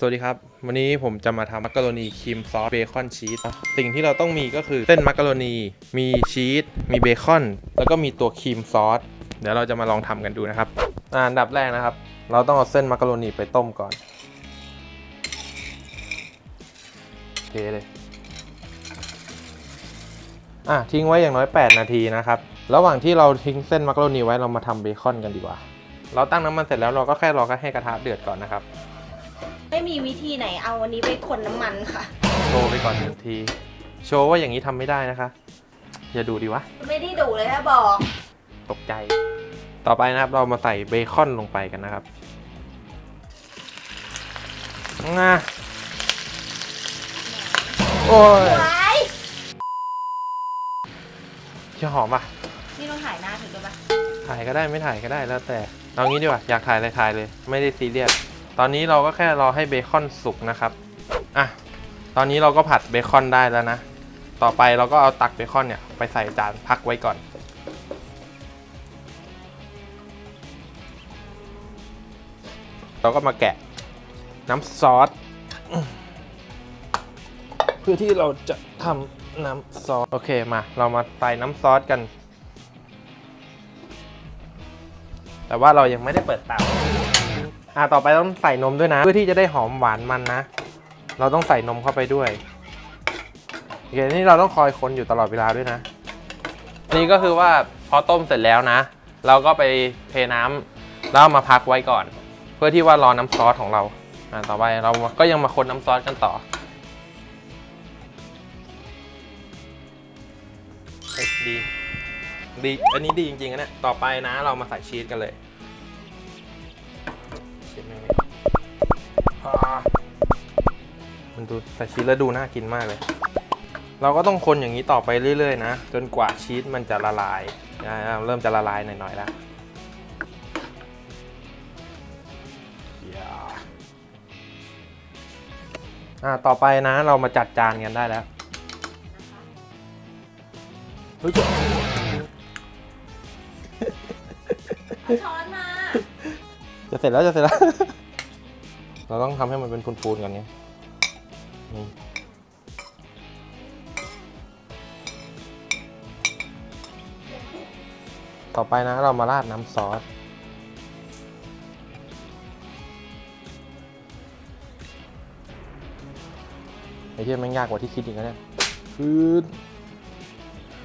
สวัสดีครับ วันนี้ผมจะมาทำมักกะโรนีครีมซอสเบคอนชีสสิ่งที่เราต้องมีก็คือเส้นมักกะโรนี มีชีสมีเบคอน แล้วก็มีตัวครีมซอสเดี๋ยวเราจะมาลองทำกันดูนะครับอันดับแรกนะครับ เราต้องเอาเส้นมักกะโรนีไปต้มก่อนเทเลยอะทิ้งไว้อย่างน้อย 8 นาทีนะครับ ระหว่างที่เราทิ้งเส้นมักกะโรนีไว้เรามาทำเบคอนกันดีกว่า เราตั้งน้ำมันเสร็จแล้วเราก็แค่รอให้กระทะเดือดก่อนนะครับ ม่มีวิธีไหนเอาวันนี้ไปคนน้ำมันค่ะ โชว์ไปก่อนหนึ่งที โชว์ว่าอย่างนี้ทำไม่ได้นะคะ อย่าดูดีวะ ไม่ได้ดูเลยถ้าบอก ตกใจ ต่อไปนะครับเรามาใส่เบคอนลงไปกันนะครับง่าโอ้ยไว้จะหอมป่ะ นี่ต้องถ่ายหน้าถึงด้วยปะถ่ายก็ได้ไม่ถ่ายก็ได้แล้วแต่ เอางี้ดีกว่า อยากถ่ายอะไรถ่ายเลย ไม่ได้ซีเรียส ตอนนี้เราก็แค่รอให้เบคอนสุกนะครับ อะ ตอนนี้เราก็ผัดเบคอนได้แล้วนะ ต่อไปเราก็เอาตักเบคอนเนี่ยไปใส่จานพักไว้ก่อน เราก็มาแกะน้ำซอส เพื่อที่เราจะทำน้ำซอส โอเคมา เรามาใส่น้ำซอสกัน แต่ว่าเรายังไม่ได้เปิดเตา อ่าต่อไปต้องใส่นมด้วยนะ เพื่อที่จะได้หอมหวานมันนะ เราต้องใส่นมเข้าไปด้วยโอเคนี่เราต้องคอยคนอยู่ตลอดเวลาด้วยนะ นี่ก็คือว่าพอต้มเสร็จแล้วนะ เราก็ไปเทน้ำแล้วมาพักไว้ก่อน เพื่อที่ว่ารอน้ำซอสของเราอ่าต่อไปเราก็ยังมาคนน้ำซอสกันต่อดีดี อันนี้ดีจริงๆนะเนี่ย ต่อไปนะเรามาใส่ชีสกันเลย ชีสแม่งไม่อ่ามันดูใส่ชีสแล้วดูน่ากินมากเลย เราก็ต้องคนอย่างนี้ต่อไปเรื่อยๆนะ จนกว่าชีสมันจะละลายนะเริ่มจะละลายหน่อยๆแล้วอย่าอ่าต่อไปนะเรามาจัดจานกันได้แล้วเฮ้ยเอาช้อนมาจะเสร็จแล้วจะเสร็จแล้ว เราต้องทำให้มันเป็นพูนๆก่อนไงนี่ต่อไปนะเรามาราดน้ำซอส ไอ้ที่มันยากกว่าที่คิดอีกนะเนี่ยฮืด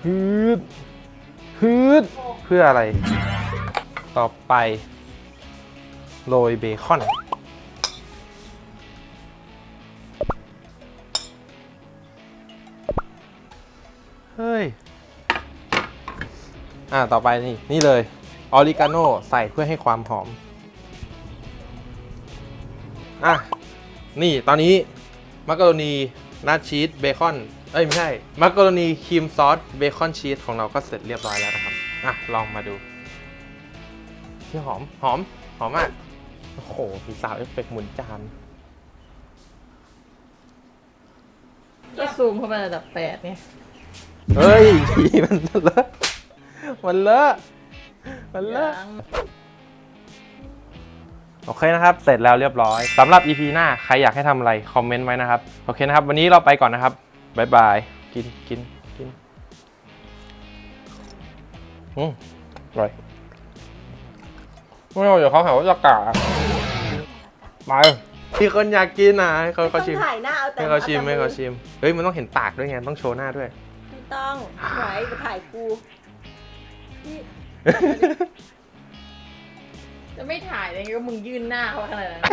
ฮืดฮืดเพื่ออะไร ต่อไป โรยเบคอน เฮ้ย อ่า ต่อไปนี่ นี่เลย ออริกาโนใส่เพื่อให้ความหอม อะ นี่ตอนนี้ มักกะโรนีนาชีสเบคอน เอ้ย ไม่ใช่ มักกะโรนีครีมซอสเบคอนชีสของเราก็เสร็จเรียบร้อยแล้วนะครับ อะ ลองมาดูที่หอม หอม หอมมาก โอ้โหมีสาวเอฟเฟกต์หมุนจาน ก็ซูมเข้าไประดับแปดเนี่ยเฮ้ยมันเลอะมันเลอะมันเลอะยังโอเคนะครับ เสร็จแล้วเรียบร้อยสำหรับ EP หน้า ใครอยากให้ทำอะไร คอมเมนต์ไว้นะครับ โอเคนะครับ วันนี้เราไปก่อนนะครับบ๊ายบาย กินกินกินอืมอร่อย ไม่เอาเดี๋ยวเขาหาว่าจะกะไปมีคนอยากกินนะให้เขาเขาต้องชิมถ่ายหน้าเอาแต่ให้เขาชิมอแต่ให้เขาชิมเฮ้ยมันต้องเห็นปากด้วยไงต้องโชว์หน้าด้วยไม่ต้องไว้ไปถ่ายกูนี่จะไม่ถ่ายเลยก็มึงยื่นหน้าเขาขนาดนั้น